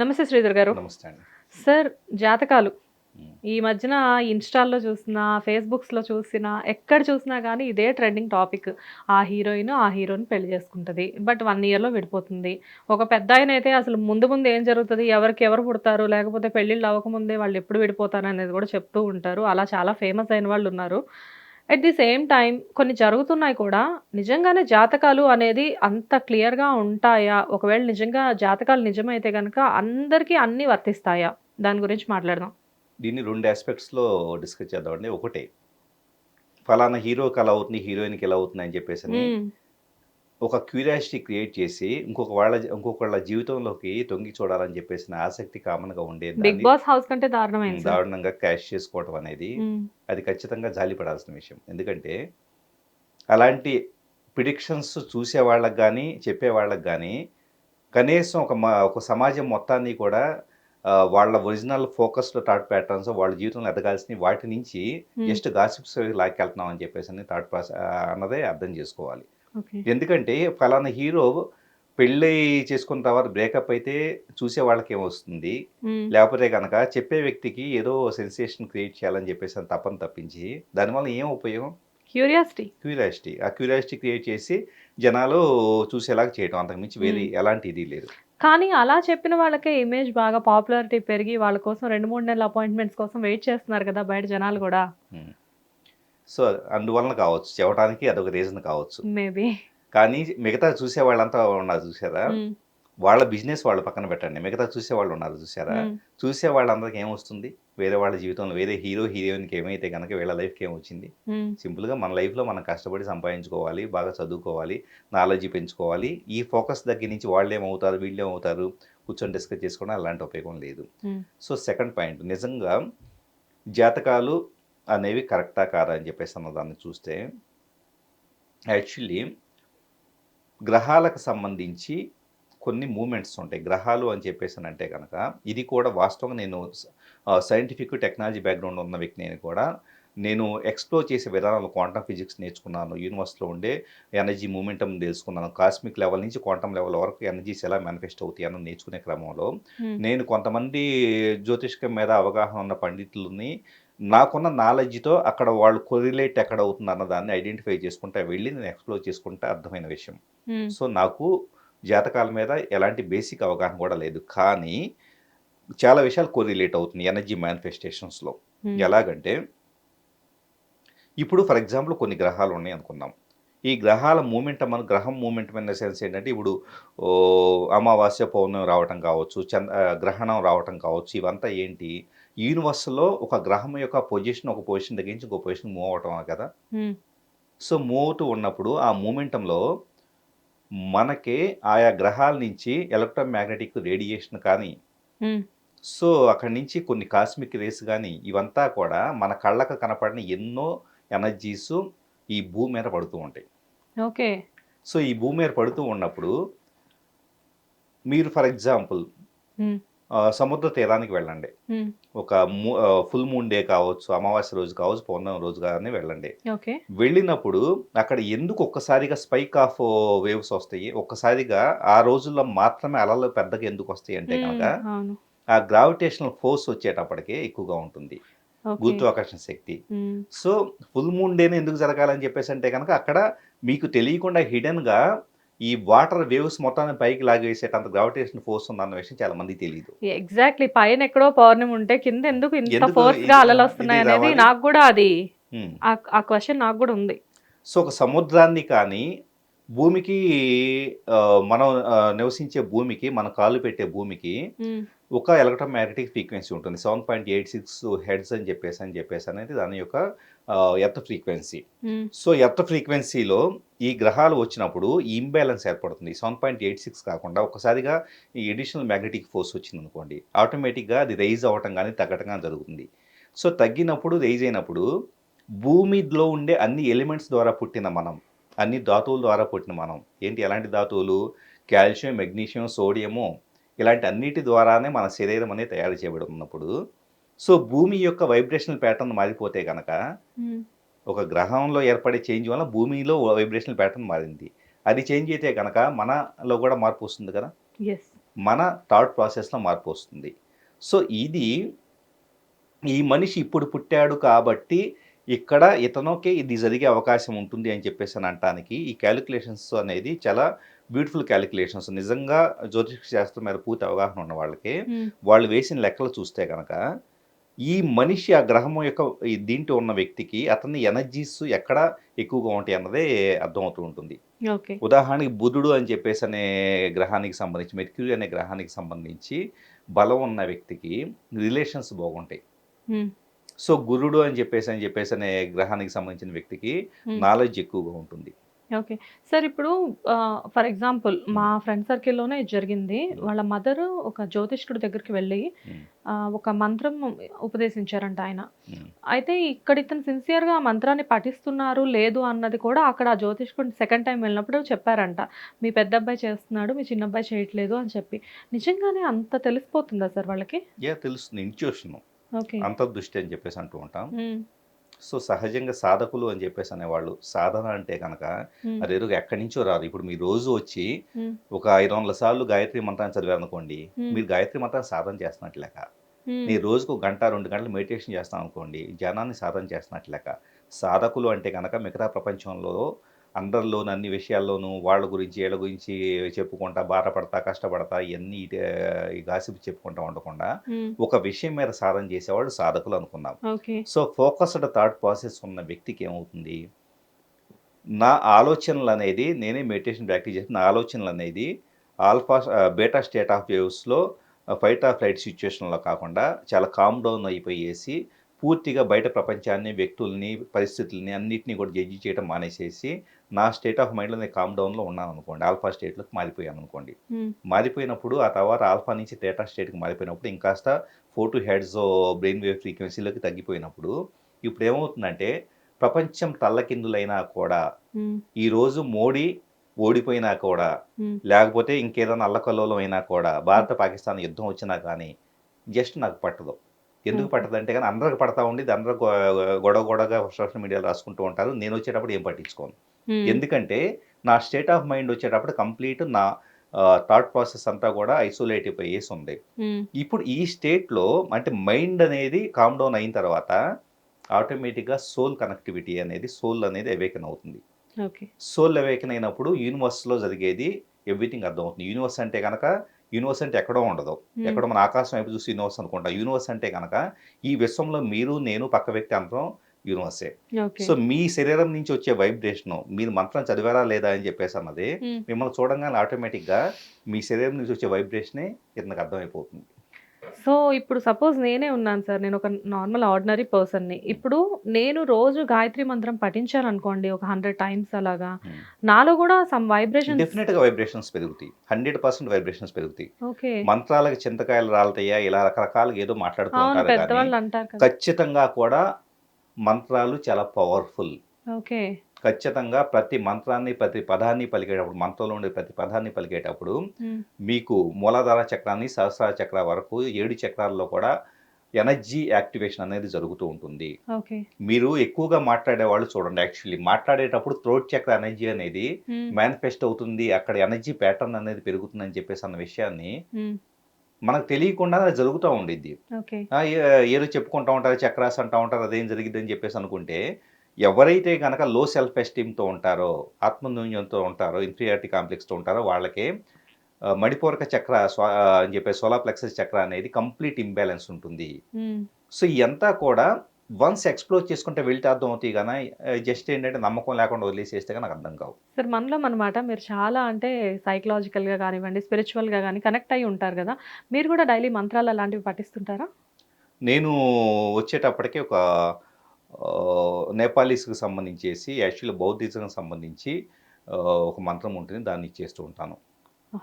నమస్తే శ్రీధర్ గారు. నమస్తే అండి. సార్ జాతకాలు. ఈ మధ్యన ఇన్స్టాల్లో చూసినా ఫేస్బుక్స్లో చూసినా ఎక్కడ చూసినా కానీ ఇదే ట్రెండింగ్ టాపిక్. ఆ హీరోయిన్ ఆ హీరోని పెళ్ళి చేసుకుంటుంది. బట్ వన్ ఇయర్లో విడిపోతుంది. ఒక పెద్ద ఆయన అయితే అసలు ముందు ముందు ఏం జరుగుతుంది ఎవరికి ఎవరు పుడతారు లేకపోతే పెళ్ళిళ్ళు అవ్వకముందే వాళ్ళు ఎప్పుడు విడిపోతారు అనేది కూడా చెప్తూ ఉంటారు. అలా చాలా ఫేమస్ అయిన వాళ్ళు ఉన్నారు. అట్ ది సేమ్ టైం కొన్ని జరుగుతున్నాయి కూడా. నిజంగానే జాతకాలు అనేది అంత క్లియర్గా ఉంటాయా? ఒకవేళ నిజంగా జాతకాలు నిజమైతే కనుక అందరికీ అన్నీ వర్తిస్తాయా? దాని గురించి మాట్లాడదాం. దీన్ని రెండు ఆస్పెక్ట్స్లో డిస్కస్ చేద్దామండి. ఒకటే ఫలానా హీరోకి ఎలా అవుతుంది హీరోయిన్కి ఎలా అవుతుంది అని చెప్పేసి. ఒక క్యూరియాసిటీ క్రియేట్ చేసి ఇంకొక వాళ్ళ ఇంకొకళ్ళ జీవితంలోకి తొంగి చూడాలని చెప్పేసి ఆసక్తి కామన్గా ఉండేది బిగ్ బాస్ హౌస్ కంటే దారుణమైంది. దారుణంగా క్యాష్ చేసుకోవడం అనేది. అది ఖచ్చితంగా జాలిపడాల్సిన విషయం ఎందుకంటే అలాంటి ప్రిడిక్షన్స్ చూసే వాళ్ళకి కానీ చెప్పే వాళ్ళకి కానీ కనీసం ఒక ఒక సమాజం మొత్తాన్ని కూడా వాళ్ళ ఒరిజినల్ ఫోకస్డ్ థాట్ ప్యాటర్న్స్ వాళ్ళ జీవితంలో ఎదగాల్సిన వాటి నుంచి. జస్ట్ గాసిప్స్ లాక్కెళ్తున్నాం అని చెప్పేసి అని థాట్ ప్రాసెస్ అన్నదే అర్థం చేసుకోవాలి. ఎందుకంటే ఫలానా హీరో పెళ్ళి చేసుకున్న తర్వాత బ్రేకప్ అయితే చూసే వాళ్ళకి ఏమొస్తుంది. లేకపోతే కనుక చెప్పే వ్యక్తికి ఏదో సెన్సేషన్ క్రియేట్ చేయాలని చెప్పేసి అని తప్పని తప్పించి దానివల్ల ఏం ఉపయోగం? క్యూరియాసిటీ. క్యూరియాసిటీ. ఆ క్యూరియాసిటీ క్రియేట్ చేసి జనాలు చూసేలాగా చేయడం అంతకుమించి వేరే ఎలాంటి ఇది లేదు. కానీ అలా చెప్పిన వాళ్ళకే ఇమేజ్ బాగా పాపులారిటీ పెరిగి వాళ్ళ కోసం రెండు మూడు నెలల అపాయింట్మెంట్స్ కోసం వెయిట్ చేస్తున్నారు కదా బయట జనాలు కూడా. సో అందువలన కావచ్చు. చెప్పడానికి అదొక రీజన్ కావచ్చు. మేబీ. కానీ మిగతా చూసే వాళ్ళంతా ఉన్నారు చూసారా వాళ్ళ బిజినెస్ వాళ్ళు పక్కన పెట్టండి. మిగతా చూసే వాళ్ళు ఉన్నారు చూసారా చూసే వాళ్ళందరికీ ఏమొస్తుంది వేరే వాళ్ళ జీవితంలో వేరే హీరో హీరోయిన్కి ఏమైతే కనుక వీళ్ళ లైఫ్కి ఏమొచ్చింది సింపుల్గా మన లైఫ్లో మనం కష్టపడి సంపాదించుకోవాలి బాగా చదువుకోవాలి నాలెడ్జ్ పెంచుకోవాలి. ఈ ఫోకస్ దగ్గర నుంచి వాళ్ళు ఏమవుతారు? వీళ్ళు ఏమవుతారు? కూర్చొని డిస్కస్ చేసుకోవడం అలాంటి ఉపయోగం లేదు. So second point. నిజంగా జాతకాలు అనేవి కరెక్టా కాదా అని చెప్పేసి అన్న దాన్ని చూస్తే యాక్చువల్లీ గ్రహాలకు సంబంధించి కొన్ని మూమెంట్స్ ఉంటాయి. గ్రహాలు అని చెప్పేసి అంటే కనుక ఇది కూడా వాస్తవంగా నేను సైంటిఫిక్ టెక్నాలజీ బ్యాక్గ్రౌండ్ ఉన్న వ్యక్తి నేను కూడా నేను ఎక్స్ప్లోర్ చేసే విధానాలు క్వాంటమ్ ఫిజిక్స్ నేర్చుకున్నాను. యూనివర్సిటీలో ఉండే ఎనర్జీ మూమెంటం తెలుసుకున్నాను. కాస్మిక్ లెవెల్ నుంచి క్వాంటమ్ లెవెల్ వరకు ఎనర్జీస్ ఎలా మేనిఫెస్ట్ అవుతాయి అని నేర్చుకునే క్రమంలో నేను కొంతమంది జ్యోతిష్కం మీద అవగాహన ఉన్న పండితులని నాకున్న నాలెడ్జ్తో అక్కడ వాళ్ళు కొరిలేట్ ఎక్కడ అవుతుంది అన్న దాన్ని ఐడెంటిఫై చేసుకుంటా వెళ్ళి నేను ఎక్స్ప్లోర్ చేసుకుంటే అర్థమైన విషయం. సో నాకు జాతకాల మీద ఎలాంటి బేసిక్ అవగాహన కూడా లేదు. కానీ చాలా విషయాలు కోరిలేట్ అవుతుంది ఎనర్జీ మేనిఫెస్టేషన్స్లో ఎలాగంటే ఇప్పుడు ఫర్ ఎగ్జాంపుల్ కొన్ని గ్రహాలు ఉన్నాయి అనుకుందాం. ఈ గ్రహాల మూమెంట్ మన గ్రహం మూమెంట్ ద సెన్స్ ఏంటంటే ఇప్పుడు అమావాస్య పౌర్ణమి రావటం కావచ్చు చంద్ర గ్రహణం రావటం కావచ్చు ఇవంతా ఏంటి? యూనివర్స్లో ఒక గ్రహం యొక్క పొజిషన్ ఒక పొజిషన్ దగ్గర నుంచి ఇంకో పొజిషన్ మూవ్ అవటం కదా? సో మూవ్ అవుతూ ఉన్నప్పుడు ఆ మూమెంటంలో మనకి ఆయా గ్రహాల నుంచి ఎలక్ట్రోమాగ్నెటిక్ రేడియేషన్ కానీ సో అక్కడి నుంచి కొన్ని కాస్మిక్ రేస్ కానీ ఇవంతా కూడా మన కళ్ళకు కనపడిన ఎన్నో ఎనర్జీస్ ఈ భూమి మీద పడుతూ ఉంటాయి. ఓకే. సో ఈ భూమి మీద పడుతూ ఉన్నప్పుడు మీరు ఫర్ ఎగ్జాంపుల్ సముద్ర తీరానికి వెళ్ళండి. ఒక ఫుల్ మూన్ డే కావచ్చు అమావాస్య రోజు కావచ్చు పౌర్ణమి రోజు కానీ వెళ్ళండి. వెళ్ళినప్పుడు అక్కడ ఎందుకు ఒక్కసారిగా స్పైక్ ఆఫ్ వేవ్స్ వస్తాయి? ఒక్కసారిగా ఆ రోజుల్లో మాత్రమే అలలు పెద్దగా ఎందుకు వస్తాయి అంటే కనుక ఆ గ్రావిటేషనల్ ఫోర్స్ వచ్చేటప్పటికే ఎక్కువగా ఉంటుంది. గురుత్వాకర్షణ శక్తి. సో ఫుల్ మూన్ డేని ఎందుకు జరగాలని చెప్పేసి అంటే కనుక అక్కడ మీకు తెలియకుండా హిడెన్గా ఈ వాటర్ వేవ్స్ మొత్తాన్ని పైకి లాగేసేటంత గ్రావిటేషన్ ఫోర్స్ ఉందన్న విషయం చాలా మందికి తెలియదు ఎగ్జాక్ట్లీ పైన ఎక్కడో పౌర్ణమి ఉంటే కింద ఎందుకు ఇంత ఫోర్స్గా అలలు వస్తున్నాయి అనేది? నాకు కూడా అది Hmm. ఆ- క్వశ్చన్ నాకు కూడా ఉంది సో ఒక సముద్రాన్ని కానీ భూమికి మనం నివసించే భూమికి మన కాలు పెట్టే భూమికి Hmm. ఒక ఎలక్ట్రోమాగ్నెటిక్ ఫ్రీక్వెన్సీ ఉంటుంది seven point eight six hertz అని చెప్పేసి అని చెప్పేసి అనేది దాని యొక్క ఎర్త్ ఫ్రీక్వెన్సీ. సో ఎర్త్ ఫ్రీక్వెన్సీలో ఈ గ్రహాలు వచ్చినప్పుడు ఈ ఇంబ్యాలెన్స్ ఏర్పడుతుంది. సెవెన్ పాయింట్ ఎయిట్ సిక్స్ కాకుండా ఒకసారిగా ఈ ఎడిషనల్ మ్యాగ్నెటిక్ ఫోర్స్ వచ్చింది అనుకోండి ఆటోమేటిక్గా అది రైజ్ అవ్వటం కానీ తగ్గటం కానీ జరుగుతుంది. సో తగ్గినప్పుడు రైజ్ అయినప్పుడు భూమిలో ఉండే అన్ని ఎలిమెంట్స్ ద్వారా పుట్టిన మనం అన్ని ధాతువుల ద్వారా పుట్టిన మనం ఏంటి ఎలాంటి ధాతువులు? కాల్షియం మెగ్నీషియం సోడియము ఇలాంటి అన్నిటి ద్వారానే మన శరీరం అనేది తయారు చేయబడి ఉన్నప్పుడు సో భూమి యొక్క వైబ్రేషనల్ ప్యాటర్న్ మారిపోతే కనుక Hmm. ఒక గ్రహంలో ఏర్పడే చేంజ్ వల్ల భూమిలో వైబ్రేషనల్ ప్యాటర్న్ మారింది. అది చేంజ్ అయితే కనుక మనలో కూడా మార్పు వస్తుంది కదా? మన థాట్ ప్రాసెస్లో మార్పు వస్తుంది. సో ఇది ఈ మనిషి ఇప్పుడు పుట్టాడు కాబట్టి ఇక్కడ ఇతనుకే ఇది జరిగే అవకాశం ఉంటుంది అని చెప్పేసి అని అనటానికి ఈ క్యాలిక్యులేషన్స్ అనేది చాలా బ్యూటిఫుల్ క్యాలిక్యులేషన్స్. నిజంగా జ్యోతిష శాస్త్రం మీద పూర్తి అవగాహన ఉన్న వాళ్ళకి ఉమ్, వాళ్ళు వేసిన లెక్కలు చూస్తే కనుక ఈ మనిషి ఆ గ్రహం యొక్క ఈ దీంట్లో ఉన్న వ్యక్తికి అతని ఎనర్జీస్ ఎక్కడ ఎక్కువగా ఉంటాయి అన్నదే అర్థమవుతూ ఉంటుంది. ఉదాహరణకి బుధుడు అని చెప్పేసి అనే గ్రహానికి సంబంధించి మెర్క్యూరీ అనే గ్రహానికి సంబంధించి బలం ఉన్న వ్యక్తికి రిలేషన్స్ బాగుంటాయి. సో గురుడు అని చెప్పేసి అని చెప్పేసి అనే గ్రహానికి సంబంధించిన వ్యక్తికి. నాలెడ్జ్ ఎక్కువగా ఉంటుంది. ఓకే. సార్ ఇప్పుడు ఫర్ ఎగ్జాంపుల్ మా ఫ్రెండ్ సర్కిల్లోనే ఇది జరిగింది వాళ్ళ మదర్ ఒక జ్యోతిష్కుడి దగ్గరికి వెళ్ళి ఒక మంత్రం ఉపదేశించారంట ఆయన. అయితే ఇక్కడ ఇతను సిన్సియర్గా ఆ మంత్రాన్ని పఠిస్తున్నారు లేదు అన్నది కూడా అక్కడ ఆ జ్యోతిష్కుడు సెకండ్ టైం వెళ్ళినప్పుడు చెప్పారంట. మీ పెద్ద అబ్బాయి చేస్తున్నాడు మీ చిన్న అబ్బాయి చేయట్లేదు అని చెప్పి. నిజంగానే అంత తెలిసిపోతుందా సార్ వాళ్ళకి? తెలుస్తుంది. ఇంట్యూషన్ అంతర్దృష్టి అని చెప్పేసి అంటూ ఉంటాం. సో సహజంగా సాధకులు అని చెప్పేసి అనేవాళ్ళు. సాధన అంటే కనుక ఉమ్, అది ఎరుగు ఎక్కడి నుంచో రాదు. ఇప్పుడు మీరు రోజు వచ్చి ఒక ఐదు వందల సార్లు గాయత్రి మంత్రాన్ని చదివారు అనుకోండి Hmm. మీరు గాయత్రి మంత్రాన్ని సాధన ఉమ్, మీరు రోజుకు ఒక గంట రెండు గంటలు మెడిటేషన్ చేస్తాం అనుకోండి ధ్యానాన్ని సాధన చేస్తున్నట్టు లెక్క. సాధకులు అంటే కనుక మిగతా ప్రపంచంలో అందరిలోనూ అన్ని విషయాల్లోనూ వాళ్ళ గురించి వీళ్ళ గురించి చెప్పుకుంటా బాధపడతా కష్టపడతా ఇవన్నీ గాసిపు చెప్పుకుంటా ఉండకుండా ఒక విషయం మీద సాధన చేసేవాళ్ళు సాధకులు అనుకున్నాం. సో ఫోకస్డ్ థాట్ ప్రాసెస్ ఉన్న వ్యక్తికి ఏమవుతుంది? నా ఆలోచనలు అనేది నేనే మెడిటేషన్ ప్రాక్టీస్ చేసి నా ఆలోచనలు అనేది ఆల్ఫా బేటా స్టేట్ ఆఫ్ వేవ్స్లో ఫైట్ ఆఫ్ ఫ్లైట్ సిచ్యువేషన్లో కాకుండా చాలా కామ్ డౌన్ అయిపోయేసి పూర్తిగా బయట ప్రపంచాన్ని వ్యక్తుల్ని పరిస్థితుల్ని అన్నిటిని కూడా జడ్జి చేయడం మానేసేసి నా స్టేట్ ఆఫ్ మైండ్లో నేను కామ్ డౌన్లో ఉన్నాను అనుకోండి. ఆల్ఫా స్టేట్లోకి మారిపోయాను అనుకోండి. మారిపోయినప్పుడు ఆ తర్వాత ఆల్ఫా నుంచి తేటా స్టేట్కి మారిపోయినప్పుడు ఇంకాస్త four to hertz brain wave ఫ్రీక్వెన్సీలోకి తగ్గిపోయినప్పుడు ఇప్పుడు ఏమవుతుందంటే ప్రపంచం తల్లకిందులైనా కూడా ఈరోజు మోడీ ఓడిపోయినా కూడా లేకపోతే ఇంకేదైనా అల్లకల్లోలం అయినా కూడా భారత పాకిస్తాన్ యుద్ధం వచ్చినా కానీ జస్ట్ నాకు పట్టదు. ఎందుకు Okay. పట్టదు అంటే కానీ అందరికి పడతా ఉండి అందరూ గొడవ గొడవగా సోషల్ మీడియాలో రాసుకుంటూ ఉంటారు. నేను వచ్చేటప్పుడు ఏం పట్టించుకోను. ఎందుకంటే నా స్టేట్ ఆఫ్ మైండ్ వచ్చేటప్పుడు కంప్లీట్ నా థాట్ ప్రాసెస్ అంతా కూడా ఐసోలేట్ అయిపోయేసి ఉంది ఇప్పుడు ఈ స్టేట్లో అంటే మైండ్ అనేది కామ్ డౌన్ అయిన తర్వాత ఆటోమేటిక్గా సోల్ కనెక్టివిటీ అనేది సోల్ అనేది అవేకన్ అవుతుంది. ఓకే. సోల్ అవేకన్ అయినప్పుడు యూనివర్స్లో జరిగేది ఎవ్రీథింగ్ అర్థమవుతుంది. యూనివర్స్ అంటే కనుక యూనివర్స్ అంటే ఎక్కడో ఉండదు. ఎక్కడో మన ఆకాశం వైపు చూసి యూనివర్స్ అనుకుంటాం. యూనివర్స్ అంటే కనుక ఈ విశ్వంలో మీరు నేను పక్క వ్యక్తి అంతరం యూనివర్సే. సో మీ శరీరం నుంచి వచ్చే వైబ్రేషన్ మీరు మంత్రం చదివారా లేదా అని చెప్పేసి అన్నది మిమ్మల్ని చూడంగానే ఆటోమేటిక్గా మీ శరీరం నుంచి వచ్చే వైబ్రేషనే ఇతనికి అర్థమైపోతుంది. సో ఇప్పుడు సపోజ్ నేనే ఉన్నాను సార్. నేను ఒక నార్మల్ ఆర్డినరీ పర్సన్ని. ఇప్పుడు నేను రోజు గాయత్రి మంత్రం పఠించాను అనుకోండి ఒక హండ్రెడ్ టైమ్స్ అలాగా. నాలో కూడా సమ్ వైబ్రేషన్ డెఫినెట్గా వైబ్రేషన్స్ పెరుగుతాయి. హండ్రెడ్ పర్సెంట్ వైబ్రేషన్స్ పెరుగుతాయి. ఓకే. మంత్రాలకు చింతకాయలు రాలుతాయా? ఇలా రకరకాలుగా ఏదో కదా. ఖచ్చితంగా కూడా మంత్రాలు చాలా పవర్ఫుల్ ఓకే. ఖచ్చితంగా ప్రతి మంత్రాన్ని ప్రతి పదాన్ని పలికేటప్పుడు మంత్రంలో ఉండే ప్రతి పదాన్ని పలికేటప్పుడు మీకు మూలాధార చక్రాన్ని సహస్రార చక్ర వరకు ఏడు చక్రాల్లో కూడా ఎనర్జీ యాక్టివేషన్ అనేది జరుగుతూ ఉంటుంది. మీరు ఎక్కువగా మాట్లాడే వాళ్ళు చూడండి. యాక్చువల్లీ మాట్లాడేటప్పుడు థ్రోట్ చక్ర ఎనర్జీ అనేది మేనిఫెస్ట్ అవుతుంది. అక్కడ ఎనర్జీ ప్యాటర్న్ అనేది పెరుగుతుందని చెప్పేసి అన్న విషయాన్ని మనకు తెలియకుండా అది జరుగుతూ ఉండిద్ది. ఏదో చెప్పుకుంటూ ఉంటారు చక్రాస్ అంటూ ఉంటారు అదేం జరిగింది అని చెప్పేసి అనుకుంటే ఎవరైతే కనుక లో సెల్ఫ్ ఎస్టీమ్తో ఉంటారో ఆత్మన్యూన్యంతో ఉంటారో ఇన్ఫీరియారిటీ కాంప్లెక్స్తో ఉంటారో వాళ్ళకి మణిపూరక చక్ర అని చెప్పే సోలార్ ప్లెక్సస్ చక్ర అనేది కంప్లీట్ ఇంబ్యాలెన్స్ ఉంటుంది. సో ఇదంతా కూడా వన్స్ ఎక్స్ప్లోర్ చేసుకుంటే వెళ్తే అర్థం అవుతాయి కానీ జస్ట్ ఏంటంటే నమ్మకం లేకుండా వదిలేసేస్తే కానీ నాకు అర్థం కావు. సార్ మనలో అనమాట మీరు చాలా అంటే సైకలాజికల్గా కానివ్వండి స్పిరిచువల్గా కానీ కనెక్ట్ అయ్యి ఉంటారు కదా మీరు కూడా డైలీ మంత్రాలు అలాంటివి పఠిస్తుంటారా? నేను వచ్చేటప్పటికి ఒక నేపాలీస్కి సంబంధించేసి యాక్చువల్లీ బౌద్ధిజంకి సంబంధించి ఒక మంత్రం ఉంటుంది. దాన్ని ఇచ్చేస్తూ ఉంటాను.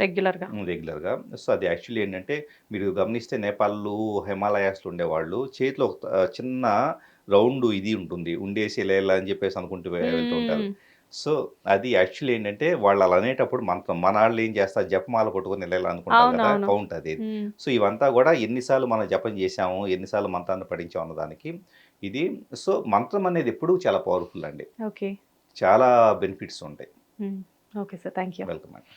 రెగ్యులర్గా? రెగ్యులర్గా. సో అది యాక్చువల్లీ ఏంటంటే మీరు గమనిస్తే నేపాల్లో హిమాలయాస్లో ఉండేవాళ్ళు చేతిలో ఒక చిన్న రౌండ్ ఇది ఉంటుంది. ఉండేసి ఇలా ఇలా అని చెప్పేసి అనుకుంటూ వెళ్తూ ఉంటారు. సో అది యాక్చువల్లీ ఏంటంటే వాళ్ళు అలా అనేటప్పుడు మంత్రం మన వాళ్ళు ఏం చేస్తారు? జపమాల పట్టుకొని అనుకుంటారు అవును, కదా. కౌంట్ అది. సో ఇవంతా కూడా ఎన్నిసార్లు మనం జపం చేసాము ఎన్నిసార్లు మంత్రాన్ని పఠించాము అన్నదానికి ఇది. సో మంత్రం అనేది ఎప్పుడూ చాలా పవర్ఫుల్ అండి. ఓకే. చాలా బెనిఫిట్స్ ఉంటాయి. Okay sir. Thank you welcome అండి.